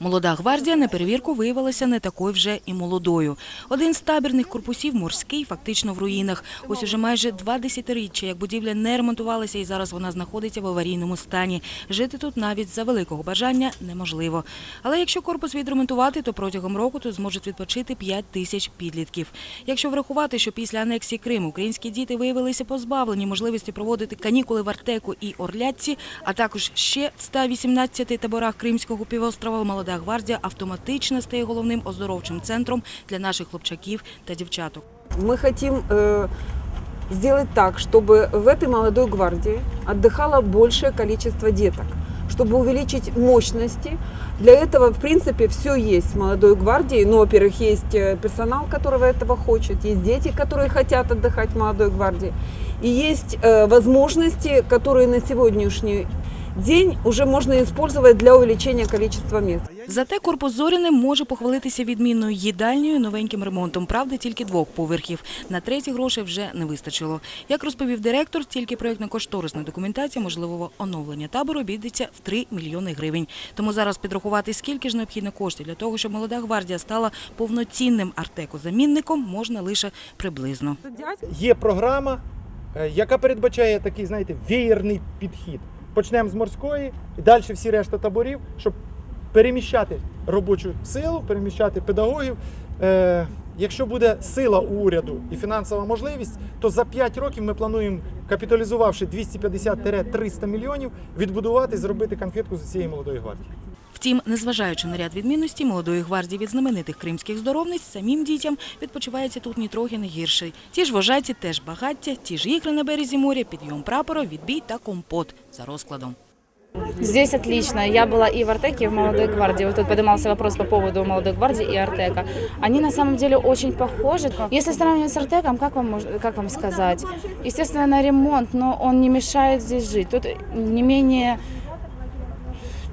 Молода гвардія на перевірку виявилася не такою вже і молодою. Один з табірних корпусів морський фактично в руїнах. Ось уже майже два десятиріччя, як будівля не ремонтувалася і зараз вона знаходиться в аварійному стані. Жити тут навіть за великого бажання неможливо. Але якщо корпус відремонтувати, то протягом року тут зможуть відпочити 5 тисяч підлітків. Якщо врахувати, що після анексії Криму українські діти виявилися позбавлені можливості проводити канікули в Артеку і Орлятці, а також ще в 118 таборах Кримського півострова, молода гвардія автоматично стає головним оздоровчим центром для наших хлопчаків та дівчаток. Мы хотим э, сделать так, чтобы в этой молодой гвардии отдыхало большее количество деток, чтобы увеличить мощности. Для этого, в принципе, все есть в молодой гвардии. Но, во-первых, есть э, персонал, которого этого хочет, есть дети, которые хотят отдыхать в молодой гвардии. И есть э, возможности, которые на сегодняшний день уже можно использовать для увеличения количества мест. Зате корпус Зоряни може похвалитися відмінною їдальнею, новеньким ремонтом. Правда, тільки двох поверхів. На треті грошей вже не вистачило. Як розповів директор, тільки проєктно-кошторисна документація можливого оновлення табору обійдеться в 3 мільйони гривень. Тому зараз підрахувати, скільки ж необхідно коштів для того, щоб молода гвардія стала повноцінним артеко-замінником, можна лише приблизно. Є програма, е, яка передбачає такий, знаєте, веєрний підхід. Почнемо з морської і далі всі решта таборів, щоб переміщати робочу силу, переміщати педагогів. Е, якщо буде сила у уряду і фінансова можливість, то за 5 років ми плануємо, капіталізувавши 250-300 мільйонів, відбудувати, зробити конфетку з цієї молодої гвардії. Втім, незважаючи на ряд відмінностей молодої гвардії від знаменитих кримських здоровниць, самим дітям відпочивається тут нітрохи не гірше. Ті ж вожаті, теж багаття, ті ж ікри на березі моря, підйом прапора, відбій та компот за розкладом. Здесь отлично. Я была и в Артеке, и в Молодой гвардии. Вот тут поднимался вопрос по поводу Молодой гвардии и Артека. Они на самом деле очень похожи. Если сравнивать с Артеком, как вам, как вам сказать? Естественно, на ремонт, но он не мешает здесь жить. Тут не менее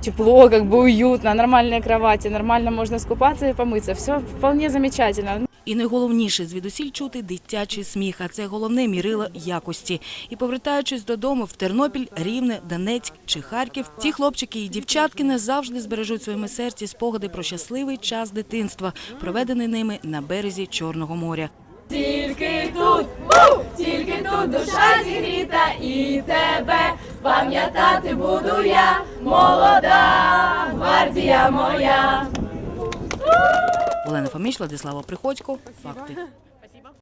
тепло, как бы уютно, нормальные кровати, нормально можно скупаться и помыться. Все вполне замечательно. І найголовніше звідусіль чути дитячий сміх, а це головне мірило якості. І повертаючись додому в Тернопіль, Рівне, Донецьк чи Харків, ті хлопчики і дівчатки не завжди збережуть в своєму серці спогади про щасливий час дитинства, проведений ними на березі Чорного моря. Тільки тут, бу! тільки тут душа зігріта і тебе пам'ятати буду я, молода гвардія моя. Олена Фоміч, Владислава Приходько. Факти.